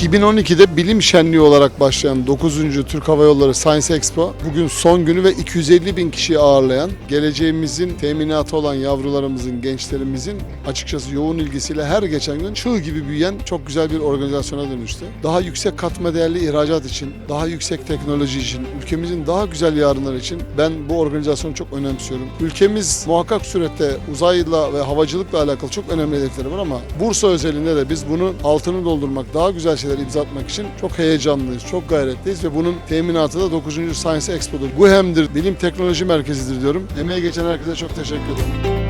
2012'de bilim şenliği olarak başlayan 9. Türk Hava Yolları Science Expo bugün son günü ve 250 bin kişiyi ağırlayan geleceğimizin teminatı olan yavrularımızın, gençlerimizin açıkçası yoğun ilgisiyle her geçen gün çığ gibi büyüyen çok güzel bir organizasyona dönüştü. Daha yüksek katma değerli ihracat için, daha yüksek teknoloji için, ülkemizin daha güzel yarınları için ben bu organizasyonu çok önemsiyorum. Ülkemiz muhakkak surette uzayla ve havacılıkla alakalı çok önemli hedefleri var ama Bursa özelinde de biz bunun altını doldurmak, daha güzel şeyler imza atmak için çok heyecanlıyız, çok gayretliyiz ve bunun teminatı da 9. Science Expo'dur. GUHEM'dir, bilim teknoloji merkezidir diyorum. Emeğe geçen herkese çok teşekkür ederim.